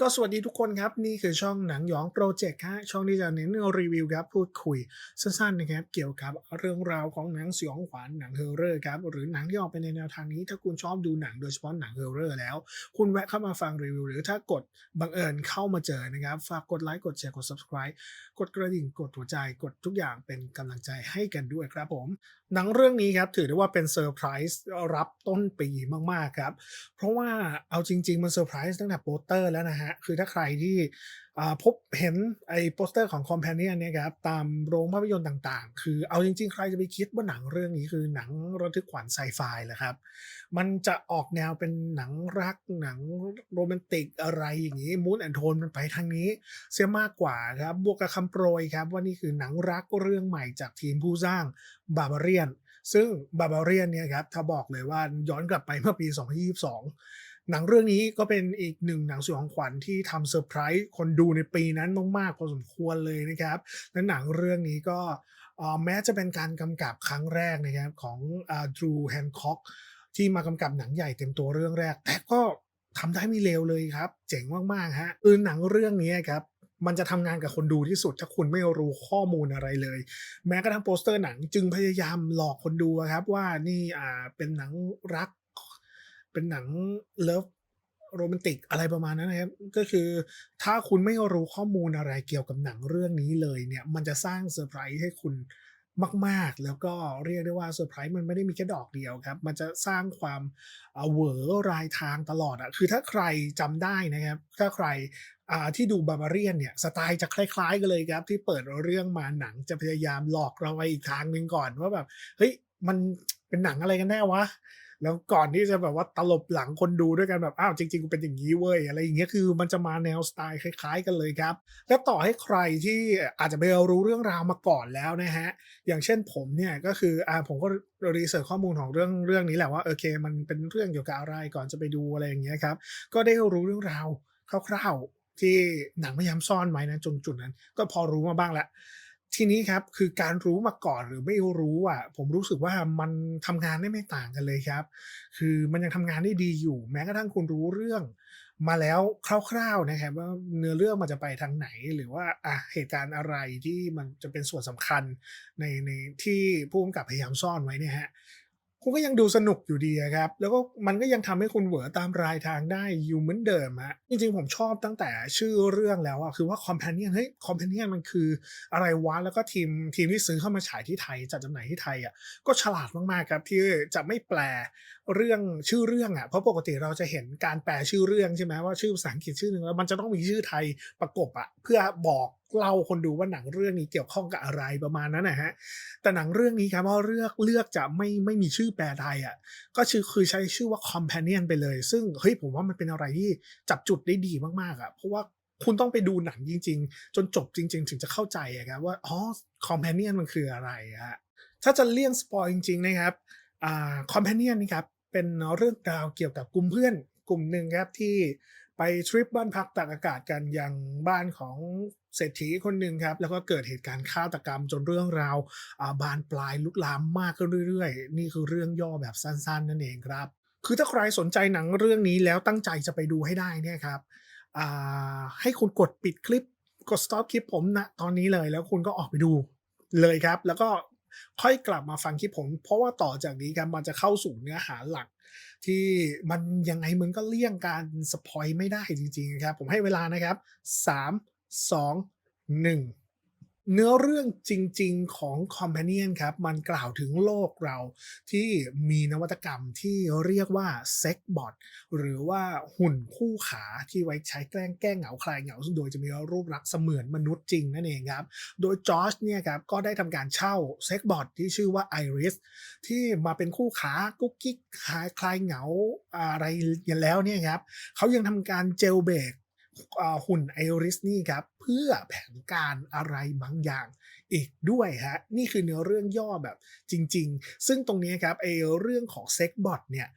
ก็สวัสดีทุกคนครับ นี่คือช่องหนังหยองโปรเจกต์ฮะช่องที่จะเน้นรีวิวครับพูดคุยสั้นๆนะครับเกี่ยวกับเรื่องราวของหนังสยองขวัญหนังเฮอร์เรอร์ครับหรือหนังที่ออกไปในแนวทางนี้ ถ้าคุณชอบดูหนังโดยเฉพาะหนังเฮอร์เรอร์แล้ว คุณแวะเข้ามาฟังรีวิว หรือถ้ากดบังเอิญเข้ามาเจอนะครับฝากกดไลค์กดแชร์กด subscribe กดกระดิ่งกดหัวใจกดทุกอย่างเป็นกำลังใจให้กันด้วยครับผมหนังเรื่องนี้ครับถือได้ว่าเป็นเซอร์ไพรส์รับต้นปีมากๆครับเพราะว่าเอาจริง ๆมันเซอร์ไพรส์ตั้งแต่โปสเตอร์แล้วนะฮะคือถ้าใครที่พบเห็นไอ้โปสเตอร์ของ Companion เนี่ยครับตามโรงภาพยนตร์ต่างๆ คือเอาจริงๆ ใครจะไปคิดว่าหนังเรื่องนี้คือหนังระทึกขวัญไซไฟเหรอครับ มันจะออกแนวเป็นหนังรักหนังโรแมนติกอะไรอย่างงี้มู d แอนโทนมันไปทางนี้เสียมากกว่าครับ บวกกับคำโปรยครับ ว่านี่คือหนังรักเรื่องใหม่จากทีมผู้สร้าง Barbarian ซึ่ง Barbarian เนี่ยครับถ้าบอกเลยว่าย้อนกลับไปเมื่อปี 2022 หนังเรื่องนี้ก็เป็นอีกหนึ่งหนังสยองขวัญที่ทำเซอร์ไพรส์คนดูในปีนั้นมากๆพอสมควรเลยนะครับ และหนังเรื่องนี้ก็แม้จะเป็นการกำกับครั้งแรกนะครับของอ่า Drew Hancock ที่มากำกับหนังใหญ่เต็มตัวเรื่องแรก แต่ก็ทำได้ไม่เลวเลยครับ เจ๋งมากๆฮะคือหนังเรื่องนี้ครับมันจะทำงานกับคนดูที่สุดถ้าคุณไม่รู้ข้อมูลอะไรเลย แม้กระทั่งโปสเตอร์หนังจึงพยายามหลอกคนดูครับว่านี่อ่าเป็นหนังรัก เป็นหนังเลิฟโรแมนติกอะไรประมาณนั้นนะครับ ก็คือถ้าคุณไม่รู้ข้อมูลอะไรเกี่ยวกับหนังเรื่องนี้เลยเนี่ย มันจะสร้างเซอร์ไพรส์ให้คุณมาก ๆ แล้วก็เรียกได้ว่าเซอร์ไพรส์มันไม่ได้มีแค่ดอกเดียวครับ มันจะสร้างความอ่าเหวอรายทางตลอดอะคือถ้าใครจำได้นะครับ ถ้าใครที่ดู Barbarian เนี่ยสไตล์จะคล้าย ๆ กันเลยครับ ที่เปิดเรื่องมาหนังจะพยายามหลอกเราไปอีกทางหนึ่งก่อนว่าแบบเฮ้ยมันเป็นหนังอะไรกันแน่วะ แล้วก่อนที่จะแบบว่าตลบหลังคนดูด้วยกันแบบอ้าวจริงๆกูเป็นอย่างงี้เว้ยอะไรอย่างเงี้ยคือมันจะมาแนวสไตล์คล้ายๆ กันเลยครับ แล้วต่อให้ใครที่อาจจะไปรู้เรื่องราวมาก่อนแล้วนะครับอย่างเช่นผมเนี่ยก็คืออ่าผมก็รีเสิร์ชข้อมูลของเรื่องเรื่องนี้แหละว่าโอเค มันเป็นเรื่องเกี่ยวกับอะไรก่อนจะไปดูอะไรอย่างเงี้ยครับก็ได้รู้เรื่องราวคร่าวๆที่หนังพยายามซ่อนไว้นะจนจุดนั้น ก็พอรู้มาบ้างแล้ว ทีนี้ครับคือการรู้มาก่อนหรือไม่รู้อะผมรู้สึกว่ามันทำงานได้ไม่ต่างกันเลยครับ คือมันยังทำงานได้ดีอยู่ แม้กระทั่งคุณรู้เรื่อง มาแล้วคร่าวๆนะครับว่าเนื้อเรื่องมันจะไปทางไหน หรือว่าอะเหตุการณ์อะไรที่มันจะเป็นส่วนสำคัญในในที่ผู้กำกับพยายามซ่อนไว้เนี่ยฮะ คุณก็ยังดูสนุกอยู่ดีครับ แล้วก็มันก็ยังทำให้คุณเหวอตามรายทางได้อยู่เหมือนเดิมอะจริงๆ ผมชอบตั้งแต่ชื่อเรื่องแล้วอะคือว่า Companion เฮ้ย Companion มันคืออะไรวะ แล้วก็ทีมทีมที่ซื้อเข้ามาฉายที่ไทย จัดจำหน่ายที่ไทยอะก็ฉลาดมากๆครับที่จะไม่แปลเรื่องชื่อเรื่องอะเพราะปกติเราจะเห็นการแปลชื่อเรื่องใช่ไหมว่าชื่อภาษาอังกฤษชื่อหนึ่งแล้วมันจะต้องมีชื่อไทยประกบอะเพื่อบอกเล่าคนดูว่าหนังเรื่องนี้เกี่ยวข้องกับอะไรประมาณนั้นนะฮะ แต่หนังเรื่องนี้ครับว่าเลือกเลือกจะไม่ไม่มีชื่อแปลไทยอะก็ชื่อคือใช้ชื่อว่า Companion ไปเลย ซึ่งเฮ้ยผมว่ามันเป็นอะไรที่จับจุดได้ดีมากๆอะเพราะว่าคุณต้องไปดูหนังจริง ๆ จนจบจริง ๆ ถึงจะเข้าใจอะครับว่าอ๋อ Companion มันคืออะไรฮะ ถ้าจะเลี่ยงสปอยจริง ๆ นะครับอ่า Companion นี่ครับเป็นเรื่องราวเกี่ยวกับกลุ่มเพื่อนกลุ่มหนึ่งครับที่ไปทริปบ้านพักตากอากาศกันยังบ้านของ เศรษฐีคนหนึ่งครับ แล้วก็เกิดเหตุการณ์ฆาตกรรมจนเรื่องราวาบานปลายลุกลามมากขึ้นเรื่อยๆ นี่คือเรื่องย่อแบบสั้นๆ นั่นเองครับ คือถ้าใครสนใจหนังเรื่องนี้แล้วตั้งใจจะไปดูให้ได้เนี่ยครับให้คุณกดปิดคลิปกด stop คลิปผมณตอนนี้เลยแล้วคุณก็ออกไปดูเลยครับ แล้วก็ค่อยกลับมาฟังคลิปผม เพราะว่าต่อจากนี้ครับมันจะเข้าสู่เนื้อหาหลัก ที่มันยังไงมันก็เลี่ยงการสปอยไม่ได้จริงๆครับ ผมให้เวลานะครับ 3 2 1 เนื้อเรื่องจริง ๆของ Companion ครับ มันกล่าวถึงโลกเราที่มีนวัตกรรมที่เรียกว่า Sex Bot หรือว่าหุ่นคู่ขาที่ไว้ใช้แกล้งแก้เหงาคลายเหงา โดยจะมีรูปลักษณ์เสมือนมนุษย์จริงนั่นเองครับ โดยจอร์จเนี่ยครับก็ได้ทำการเช่า Sex Bot ที่ชื่อว่า Iris ที่มาเป็นคู่ขากุ๊กกิ๊กคลายคลายเหงาอะไรกันแล้วเนี่ยครับเขายังทำการเจลเบรก หุ่นไอริสนี่ครับ เพื่อแผนการอะไรบางอย่างอีกด้วยฮะ นี่คือเนื้อเรื่องย่อแบบจริง ๆ ซึ่งตรงนี้ครับไอเรื่องของเซ็กบอทเนี่ย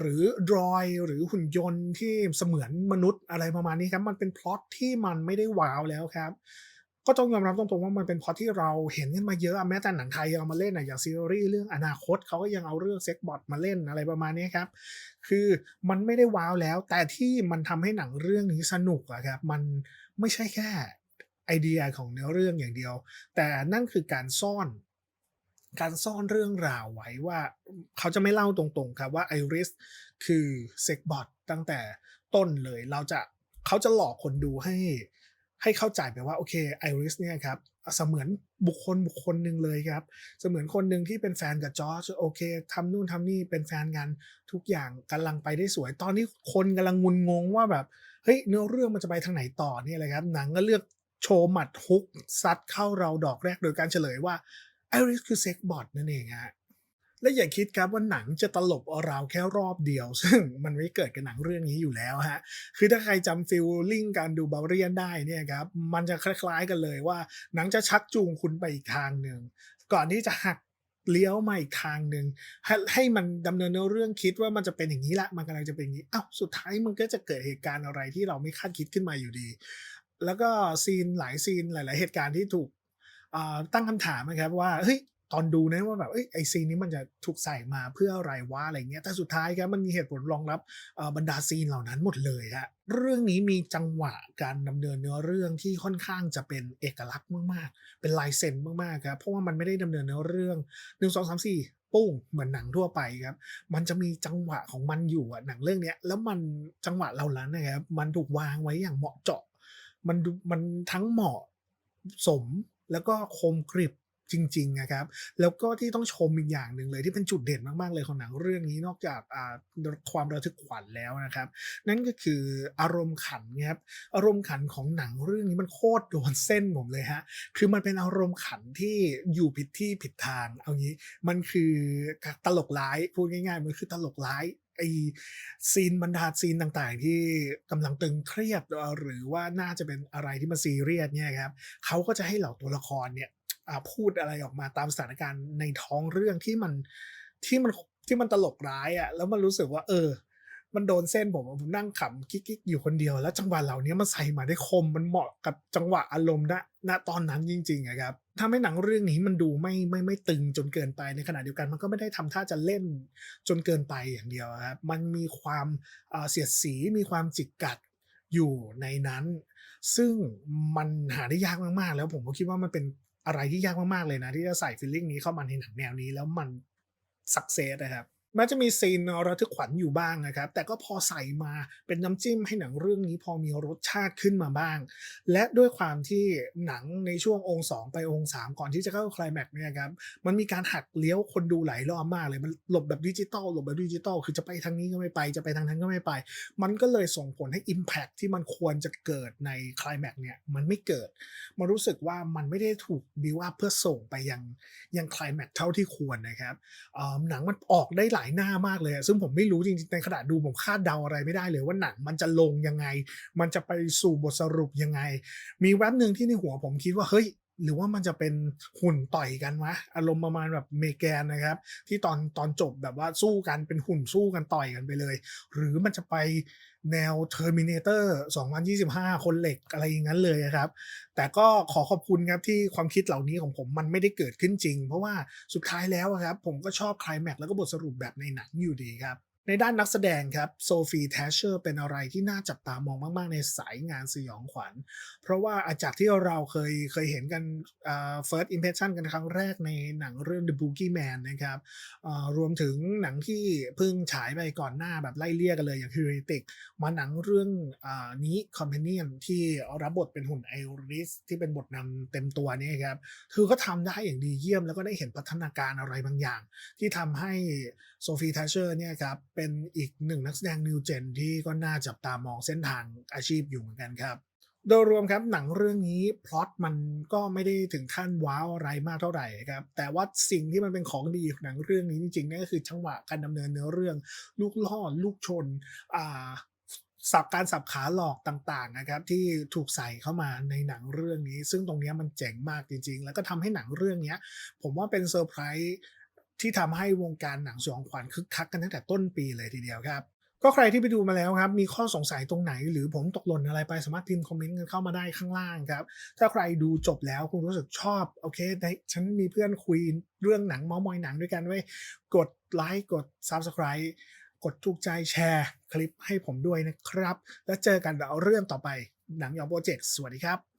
หรือดรอยหรือหุ่นยนต์ที่เสมือนมนุษย์อะไรประมาณนี้ครับ มันเป็นพล็อตที่มันไม่ได้ว้าวแล้วครับ ก็ต้องยอมรับตรงๆว่ามันเป็นพอที่เราเห็นกันมาเยอะอะแม้แต่หนังไทยยังเอามาเล่นอะอย่างซีรีส์เรื่องอนาคตเขาก็ยังเอาเรื่อง Sex Bot มาเล่นอะไรประมาณนี้ครับ คือมันไม่ได้ว้าวแล้ว แต่ที่มันทำให้หนังเรื่องนี้สนุกอะครับมันไม่ใช่แค่ไอเดียของเนื้อเรื่องอย่างเดียว แต่นั่นคือการซ่อน การซ่อนเรื่องราวไว้ว่าเขาจะไม่เล่าตรงๆครับว่า Iris คือ Sex Bot ตั้งแต่ต้นเลยเราจะเขาจะหลอกคนดูให้ ให้เข้าใจไปว่าโอเค Iris เนี่ยครับเสมือนบุคคลบุคคลหนึ่งเลยครับ เสมือนคนหนึ่งที่เป็นแฟนกับจอร์จโอเคทำนู่นทำนี่เป็นแฟนกันทุกอย่างกำลังไปได้สวย ตอนนี้คนกำลังงุนงงว่าแบบเฮ้ยเนื้อเรื่องมันจะไปทางไหนต่อเนี่ยเลยครับหนังก็เลือกโชว์หมัดฮุกซัดเข้าเราดอกแรกโดยการเฉลยว่า Iris คือ Sex Bot นั่นเองครับ และอย่าคิดครับว่าหนังจะตลบเอาราแค่รอบเดียว ซึ่งมันไม่เกิดกับหนังเรื่องนี้อยู่แล้วฮะคือถ้าใครจำฟีลลิ่งการดู Barbarian ได้เนี่ยครับมันจะคล้ายๆกันเลยว่า หนังจะชักจูงคุณไปอีกทางหนึ่งก่อนที่จะหักเลี้ยวมาอีกทางหนึ่งให้ให้มันดำเนินเรื่องคิดว่ามันจะเป็นอย่างนี้ละมันกำลังจะเป็นอย่างนี้อ้าวสุดท้ายมันก็จะเกิดเหตุการณ์อะไรที่เราไม่คาดคิดขึ้นมาอยู่ดี แล้วก็ซีนหลายซีนหลาย ๆ เหตุการณ์ที่ถูกตั้งคำถามนะครับว่าเฮ้ย ตอนดูนะว่าแบบไอ้ซีนนี้มันจะถูกใส่มาเพื่ออะไรวะอะไรเงี้ยแต่สุดท้ายครับมันมีเหตุผลรองรับบรรดาซีนเหล่านั้นหมดเลยครับเรื่องนี้มีจังหวะการดำเนินเนื้อเรื่องที่ค่อนข้างจะเป็นเอกลักษณ์มากๆ เป็นลายเซ็นมากๆครับเพราะว่ามันไม่ได้ดำเนินเนื้อเรื่อง1 2 3 4ปุ้งเหมือนหนังทั่วไปครับ มันจะมีจังหวะของมันอยู่อะหนังเรื่องเนี้ย แล้วมันจังหวะเหล่านั้นนะครับมันถูกวางไว้อย่างเหมาะเจาะ มันดูมันทั้งเหมาะสมแล้วก็คมกริบ จริงๆอะครับ แล้วก็ที่ต้องชมอีกอย่างหนึ่งเลยที่เป็นจุดเด่นมากๆเลยของหนังเรื่องนี้นอกจากความระทึกขวัญแล้วนะครับ นั่นก็คืออารมณ์ขันครับอารมณ์ขันของหนังเรื่องนี้มันโคตรโดนเส้นผมเลยครับคือมันเป็นอารมณ์ขันที่อยู่ผิดที่ผิดทางเอางี้ มันคือตลกร้ายพูดง่ายๆมันคือตลกร้ายไอซีนบรรดาซีนต่างๆ ที่กำลังตึงเครียดหรือว่าน่าจะเป็นอะไรที่มันซีเรียสเนี่ยครับเขาก็จะให้เหล่าตัวละครเนี่ย พูดอะไรออกมาตามสถานการณ์ในท้องเรื่องที่มันที่มันที่มันตลกร้ายอะแล้วมันรู้สึกว่า เออ มันโดนเส้นผมผมนั่งขำกิ๊กๆอยู่คนเดียว แล้วจังหวะเหล่านี้มันใส่มาได้คมมันเหมาะกับจังหวะอารมณ์ณณตอนนั้นจริงๆอะครับทำให้หนังเรื่องนี้มันดูไม่ไม่ไม่ตึงจนเกินไปในขณะเดียวกันมันก็ไม่ได้ทำท่าจะเล่นจนเกินไปอย่างเดียวครับมันมีความอ่าเสียดสีมีความจิกกัดอยู่ในนั้น ซึ่งมันหาได้ยากมากๆ แล้วผมก็คิดว่ามันเป็น อะไรที่ยากมากๆเลยนะ ที่จะใส่ฟิลลิ่งนี้เข้ามาในหนังแนวนี้แล้วมันสักเซสนะครับ แม้จะมีซีนระทึกขวัญอยู่บ้างนะครับ แต่ก็พอใส่มาเป็นน้ำจิ้มให้หนังเรื่องนี้พอมีรสชาติขึ้นมาบ้าง และด้วยความที่หนังในช่วงองค์ 2 ไปองค์ 3 ก่อนที่จะเข้าคลายแม็กเนี่ยครับมันมีการหักเลี้ยวคนดูหลายรอบมากเลยมันหลบแบบดิจิทัลหลบแบบดิจิทัลคือจะไปทางนี้ก็ไม่ไปจะไปทางนั้นก็ไม่ไป มันก็เลยส่งผลให้อิมแพกต์ที่มันควรจะเกิดในคลายแม็กเนี่ยมันไม่เกิดมันรู้สึกว่ามันไม่ได้ถูก build up เพื่อส่งไปยังยังคลายแม็กเท่าที่ควรนะครับหนังมันออกได้หลายหน้ามากเลย ซึ่งผมไม่รู้จริงๆในขณะดูผมคาดเดาอะไรไม่ได้เลยว่าหนังมันจะลงยังไง มันจะไปสู่บทสรุปยังไง มีแว็บหนึ่งที่ในหัวผมคิดว่าเฮ้ย หรือว่ามันจะเป็นหุ่นต่อยกันวะอารมณ์ประมาณแบบ Megan นะครับ ที่ตอนตอนจบแบบว่าสู้กันเป็นหุ่นสู้กันต่อยกันไปเลย หรือมันจะไปแนว Terminator 2025 คนเหล็กอะไรอย่างงั้นเลยอะครับ แต่ก็ขอขอบคุณครับที่ความคิดเหล่านี้ของผมมันไม่ได้เกิดขึ้นจริง เพราะว่าสุดท้ายแล้วครับผมก็ชอบคลแม็กแล้วก็บทสรุปแบบในหนังอยู่ดีครับ ในด้านนักแสดงครับ Sophie Tascher เป็นอะไรที่น่าจับตามองมาก ๆ ในสายงานสยองขวัญ เพราะว่าอะจากที่เราเคยเคยเห็นกันอ่า First Impression กันครั้งแรกในหนังเรื่อง The Boogeyman นะครับอ่ารวมถึงหนังที่เพิ่งฉายไปก่อนหน้าแบบไล่เลี่ยกันเลยอย่าง Heretic มาหนังเรื่องอ่านี้ Companion ที่รับบทเป็นหุ่น Iris ที่เป็นบทนำเต็มตัวนี่ครับคือก็ทำได้อย่างดีเยี่ยมแล้วก็ได้เห็นพัฒนาการอะไรบางอย่าง ที่ทำให้ Sophie Tascher เนี่ยครับเป็นอีกหนึ่งนักแสดง New Gen ที่ก็น่าจับตามองเส้นทางอาชีพอยู่เหมือนกันครับ โดยรวมครับหนังเรื่องนี้พล็อตมันก็ไม่ได้ถึงขั้นว้าวอะไรมากเท่าไหร่ครับแต่ว่าสิ่งที่มันเป็นของดีของหนังเรื่องนี้จริงๆนั่นก็คือจังหวะการดำเนินเนื้อเรื่องลูกล่อลูกชนอ่าสับการสับขาหลอกต่างๆนะครับที่ถูกใส่เข้ามาในหนังเรื่องนี้ ซึ่งตรงนี้มันเจ๋งมากจริง ๆ แล้วก็ทำให้หนังเรื่องนี้ผมว่าเป็นเซอร์ไพรส์ ที่ทำให้วงการหนังสยองขวัญคึกคักกันตั้งแต่ต้นปีเลยทีเดียวครับ ก็ใครที่ไปดูมาแล้วครับ มีข้อสงสัยตรงไหน หรือผมตกหล่นอะไรไปสามารถพิมพ์คอมเมนต์กันเข้ามาได้ข้างล่างครับ ถ้าใครดูจบแล้วคุณรู้สึกชอบโอเคได้ฉันมีเพื่อนคุยเรื่องหนังมาท์มอยหนังด้วยกันเว้กดไลค์กด Subscribe กดถูกใจแชร์คลิปให้ผมด้วยนะครับ แล้วเจอกันเรื่องต่อไปหนังยองโปรเจกต์สวัสดีครับ